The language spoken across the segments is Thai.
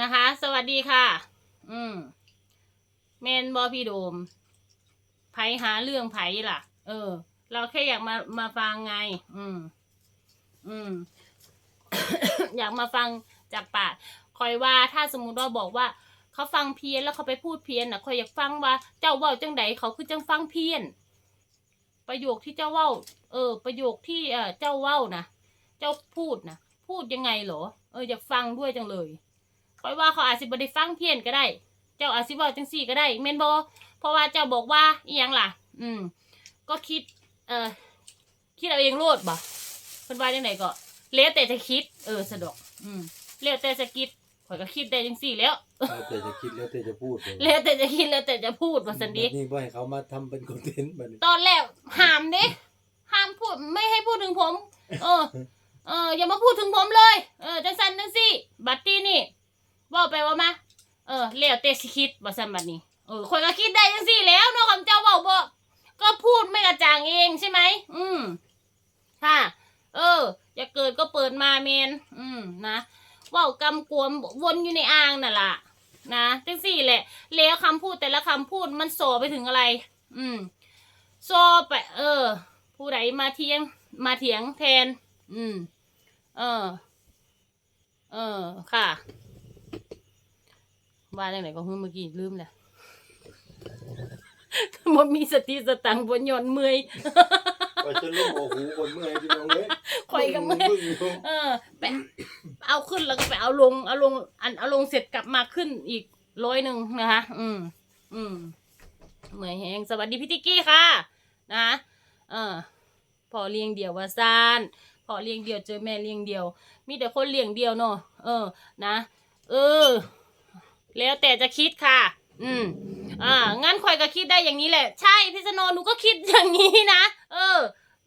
นะคะ สวัสดีค่ะ อืมเมนบอพี่โดมไผหาเรื่องไผล่ะ เออ เราแค่อยากมามาฟังไง อืม อืม อยากมาฟังจากปากคอยว่าถ้าสมมุติว่าบอกว่า เขาฟังเพี้ยนแล้วเขาไปพูดเพี้ยนน่ะคอยอยากฟังว่า เจ้าเว้าจังใดเขาคือจังฟังเพี้ยน ประโยคที่เจ้าเว้า เออ ประโยคที่เออเจ้าเว้านะเจ้าพูดนะพูดยังไงเหรอ เอออยากฟังด้วยจังเลย คอยว่าเขาอาจสิบ่ได้ฟังเพี้ยนก็ได้ เจ้าอาจสิเว้าจังสี่ก็ได้เมนบอเพราะว่าเจ้าบอกว่าอีหยังล่ะ อืม ก็คิด เออคิดเอาเองโลดบ่เพิ่นว่าจังไดก็แล้วแต่จะคิด เออสะดวกอืมแล้วแต่จะคิดข่อยก็คิดได้จังสี่แล้ว แล้วแต่จะคิดแล้วแต่จะพูดเลยแล้วแต่จะคิดแล้วแต่จะพูดว่าสันดีบันี่บ่ให้เขามาทำเป็นคอนเทนต์บัดนี้ตอนแรกห้ามเด้ห้ามพูดไม่ให้พูดถึงผม เออ เอออย่ามาพูดถึงผมเลย เออจังสันจังสี่ บัตตี้นี่ ว่าไปว่ามา เออแล้วแต่สิคิดว่าสันบัดนี้ เออคนก็คิดได้จังสี่แล้วเนาะคำเจ้าเว่าบ่ก็พูดไม่กระจ่างเองใช่ไหม อืมค่ะ เออ อย่าเกิดก็เปิดมาเมน อืมนะเว่ากำกวมวนอยู่ในอ่างน่ะล่ะ นะจังสี่แหละ แล้วคำพูดแต่ละคำพูดมันโสไปถึงอะไร อืมโซไป เออ ผู้ใดมาเทียง มาเถียงแทน อืม เออ เออ ค่ะ ว่าอย่างไหนก็เพิ่งเมื่อกี้ลืมแหละมันมีสติสตังค์บนยนต์เมื่อย ไปจนลูกโอ้โหคนเมื่อยพี่น้องเอ้ยข่อยก็เมื่อยบึ้งอยู่เออไปเอาขึ้นแล้วก็ไปเอาลงเอาลงอันเอาลงเสร็จกลับมาขึ้นอีกร้อยหนึ่งนะคะอืมอืมเหมือนแหงสวัสดีพี่ติกกี้ค่ะ นะเออพอเลี้ยงเดี่ยวว่าซานพอเลี้ยงเดี่ยวเจอแม่เลี้ยงเดี่ยว มีแต่คนเลี้ยงเดี่ยวเนาะเออ นะ เออ แล้วแต่จะคิดค่ะ อืม อ่า งั้นข่อยก็คิดได้อย่างนี้แหละ ใช่พี่สโนหนูก็คิดอย่างนี้นะ เออ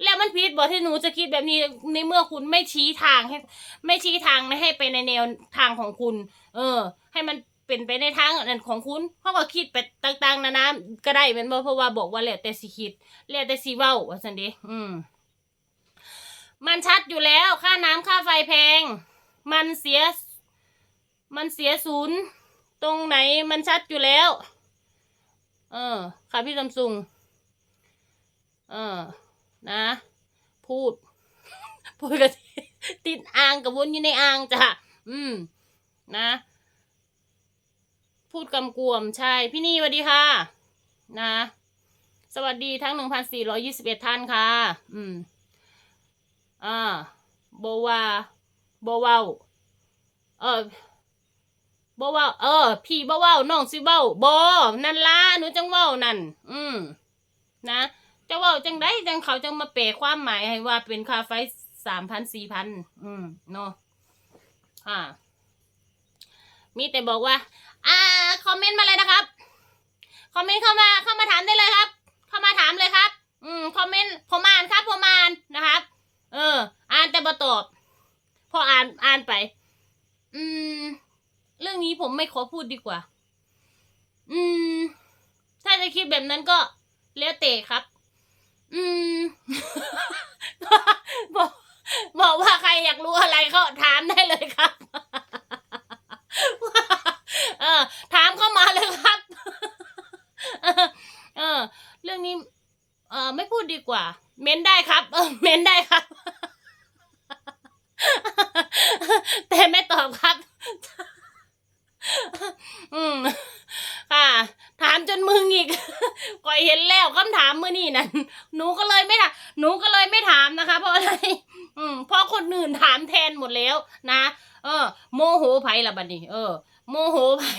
แล้วมันผิดบอกที่หนูจะคิดแบบนี้ในเมื่อคุณไม่ชี้ทางให้ ไม่ชี้ทางให้ไปในแนวทางของคุณ เออ ให้มันเป็นไปในทางนั้นของคุณเขาก็คิดไปต่างๆนานาก็ได้เป็นเพราะว่าบอกว่าแล้วแต่สิคิดแล้วแต่สิเว้าว่าซั่นเด้อืม มันชัดอยู่แล้วค่าน้ำค่าไฟแพง มันเสีย มันเสียศูนย์ ตรงไหนมันชัดอยู่แล้ว เออ ค่ะพี่ซัมซุง เออ นะ พูด พูดกับติดอ่างกับวนอยู่ในอ่างจ้ะ อืม นะ พูดกำกวมใช่ พี่นี่สวัสดีค่ะ นะ สวัสดีทั้งหนึ่งพันสี่ร้อยี่สิบเอ็ดท่านค่ะ อืม อ่าโบวาโบเวาเออ บเวาเออ พี่บเวาน้องสิเว้าบอนั่นละหนูจังเว้านั่น อืมนะจะเว้าจังไดจังเขาจังมาแปลความหมายให้ว่าเป็นค่าไฟสามพันสี่พันอืมเนาะอ่า มีแต่บอกว่า อ่า คอมเมนต์มาเลยนะครับ คอมเมนต์เข้ามา เข้ามาถามได้เลยครับ เข้ามาถามเลยครับ อืม คอมเมนต์ผมอ่านครับผมอ่านนะครับ เออ อ่านแต่บ่ตอบ พออ่าน อ่านไป อืม เรื่องนี้ผมไม่ขอพูดดีกว่า อืม ถ้าจะคิดแบบนั้นก็แล้วแต่ครับ อืม บอกบอกว่าใครอยากรู้อะไรก็ถามได้เลยครับ เออ ถามเข้ามาเลยครับ เออ เรื่องนี้ เออไม่พูดดีกว่า เม้นได้ครับ เออ เม้นได้ครับ แต่ไม่ตอบครับ อืมค่ะ ถามจนมึงอีกก่อยเห็นแล้วคำถามมื่อนี่นั่นหนูก็เลยไม่ถามหนูก็เลยไม่ถามนะคะ เพราะอะไร อืมเพราะคนอื่นถามแทนหมดแล้วนะเออ โมโหไผ่ละบัดนี้ เออ โมโหไผ่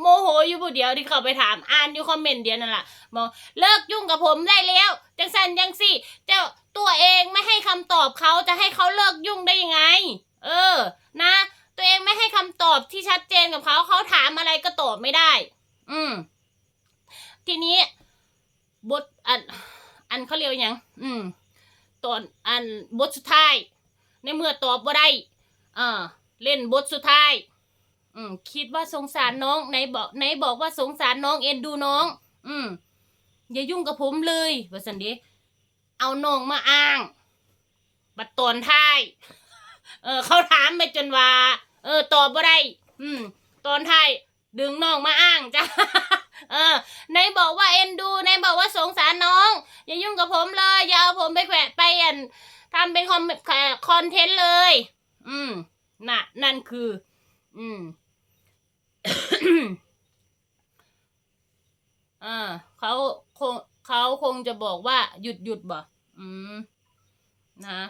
โมโหอยู่ผู้เดียวที่เขาไปถามอ่านอยู่คอมเมนต์เดียวนั่นแหละบอกเลิกยุ่งกับผมได้แล้วจังสันจังสี่ เจ้าตัวเองไม่ให้คำตอบเขาจะให้เขาเลิกยุ่งได้ยังไง เออ นะ ตัวเองไม่ให้คำตอบที่ชัดเจนกับเขาเขาถามอะไรก็ตอบไม่ได้ อืม ทีนี้บทอัน อันเขาเรียกว่าหยัง อืม ตอนอันบทสุดท้าย ในเมื่อตอบว่าได้อ่าเล่นบทสุดท้าย อืม คิดว่าสงสารน้องไหนบอกไหนบอกว่าสงสารน้องเอ็นดูน้อง อืม อย่ายุ่งกับผมเลยว่าสันดีเอาน้องมาอ้าง บัดตอนท้าย เออ เขาถามไปจนว่า เออ ตอบบ่ได้อืม ตอนท้ายดึงน้องมาอ้างจ้ะเออในบอกว่าเอ็นดูในบอกว่าสงสารน้อง อย่ายุ่งกับผมเลย อย่าเอาผมไปแขวะไปอันทำเป็นคอมคอนเทนต์เลย อืม น่ะ นั่นคือ อืมอ่าเขาคงเขาคงจะบอกว่าหยุดหยุดบ่อืม นะ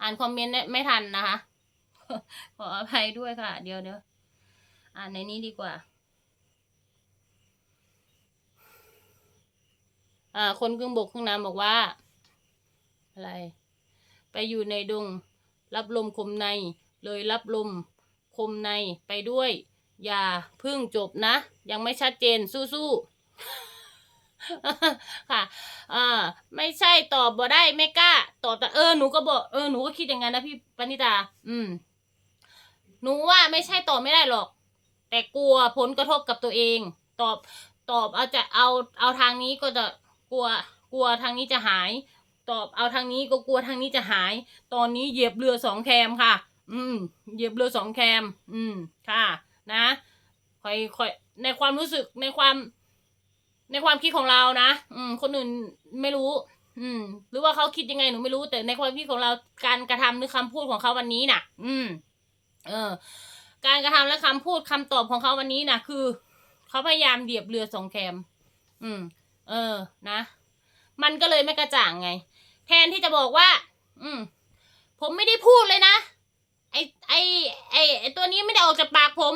อ่านคอมเมนต์ไม่ทันนะคะ ขออภัยด้วยค่ะ เดี๋ยวเดี๋ยวอ่านในนี้ดีกว่าอ่า คนครึ่งบกครึ่งน้ำบอกว่า อะไร ไปอยู่ในดง รับลมคมใน เลยรับลมคมในไปด้วย อย่าพึ่งจบนะ ยังไม่ชัดเจนสู้ๆค่ะอ่าไม่ใช่ตอบบ่ได้ไม่กล้า ตอบแต่เออหนูก็บอกเออหนูก็คิดอย่างนั้นนะพี่ปณิตา อืม หนูว่าไม่ใช่ตอบไม่ได้หรอก แต่กลัวผลกระทบกับตัวเอง ตอบตอบเอาจะเอาเอาทางนี้ก็จะกลัวกลัวทางนี้จะหาย ตอบเอาทางนี้ก็กลัวทางนี้จะหาย ตอนนี้เหยียบเรือสองแคมค่ะ อืม เหยียบเรือสองแคม อืม ค่ะ นะค่อยค่อยในความรู้สึกในความ ในความคิดของเรานะอืม คนอื่นไม่รู้ อืม หรือว่าเขาคิดยังไงหนูไม่รู้แต่ในความคิดของเราการกระทำหรือคำพูดของเขาวันนี้น่ะ อืม เออ การกระทำและคำพูดคำตอบของเขาวันนี้น่ะคือเขาพยายามเหยียบเรือสองแคม อืม เออ นะ มันก็เลยไม่กระจ่างไง แทนที่จะบอกว่า อืม ผมไม่ได้พูดเลยนะ ไอไอไอไอตัวนี้ไม่ได้ออกจากปากผม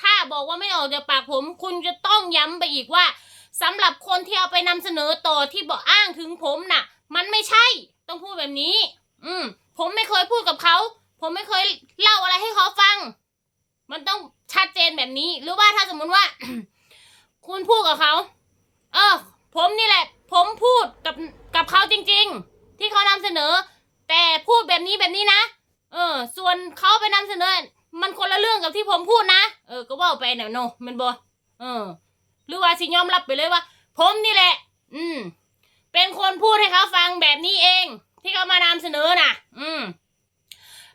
ถ้าบอกว่าไม่ออกจากปากผม คุณจะต้องย้ำไปอีกว่าสำหรับคนที่เอาไปนำเสนอต่อที่บอกอ้างถึงผมน่ะ มันไม่ใช่ ต้องพูดแบบนี้ อืม ผมไม่เคยพูดกับเขา ผมไม่เคยเล่าอะไรให้เขาฟัง มันต้องชัดเจนแบบนี้ หรือว่าถ้าสมมุติว่า คุณพูดกับเขา เออ ผมนี่แหละ ผมพูดกับกับเขาจริง ๆ ที่เขานำเสนอ แต่พูดแบบนี้แบบนี้นะ เออ ส่วนเขาไปนำเสนอ มันคนละเรื่องกับที่ผมพูดนะ เออ ก็ว่าไปเนี่ยโนมันบอเออ หรือว่าสิยอมรับไปเลยว่า ผมนี่แหละ อืม เป็นคนพูดให้เขาฟังแบบนี้เอง ที่เขามานำเสนอน่ะ อืม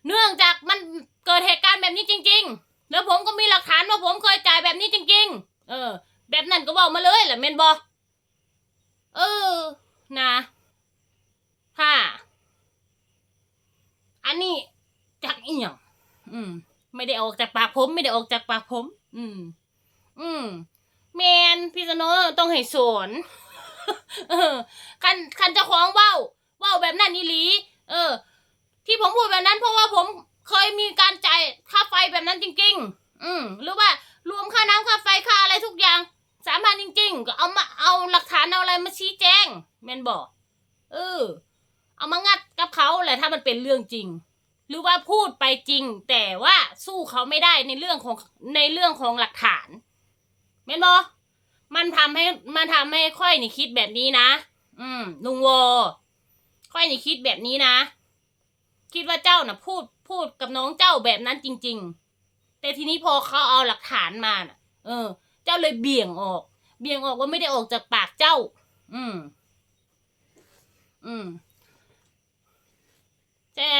เนื่องจากมันเกิดเหตุการณ์แบบนี้จริง ๆ แล้วผมก็มีหลักฐานว่าผมเคยจ่ายแบบนี้จริง ๆ เออ แบบนั้นก็บอกมาเลยแหละเมนบอเออ นะค่ะอันนี้จากอีหยังอืม ไม่ได้ออกจากปากผม ไม่ได้ออกจากปากผม อืม อืมแมนพี่สโนต้องให้สอนเออคันคันเจะของเว้าเว้าแบบนั้นอีหลี เออ ผมพูดแบบนั้นเพราะว่าผมเคยมีการจ่ายค่าไฟแบบนั้นจริง ๆ อืมหรือว่ารวมค่าน้ำค่าไฟค่าอะไรทุกอย่างสามพันจริง ๆ ก็เอามาเอาหลักฐานเอาอะไรมาชี้แจงแมนบอกเออ เอามางัดกับเขาแหละถ้ามันเป็นเรื่องจริง หรือว่าพูดไปจริง แต่ว่าสู้เขาไม่ได้ในเรื่องของในเรื่องของหลักฐานแมนบอมันทำให้มันทำให้ค่อยนี่คิดแบบนี้นะ อืมลุงวอค่อยนี่คิดแบบนี้นะ คิดว่าเจ้าน่ะ พูดพูดกับน้องเจ้าแบบนั้นจริง ๆ แต่ทีนี้พอเขาเอาหลักฐานมาน่ะ เออ เจ้าเลยเบี่ยงออก เบี่ยงออกว่าไม่ได้ออกจากปากเจ้า อืม อืมใช่ไหม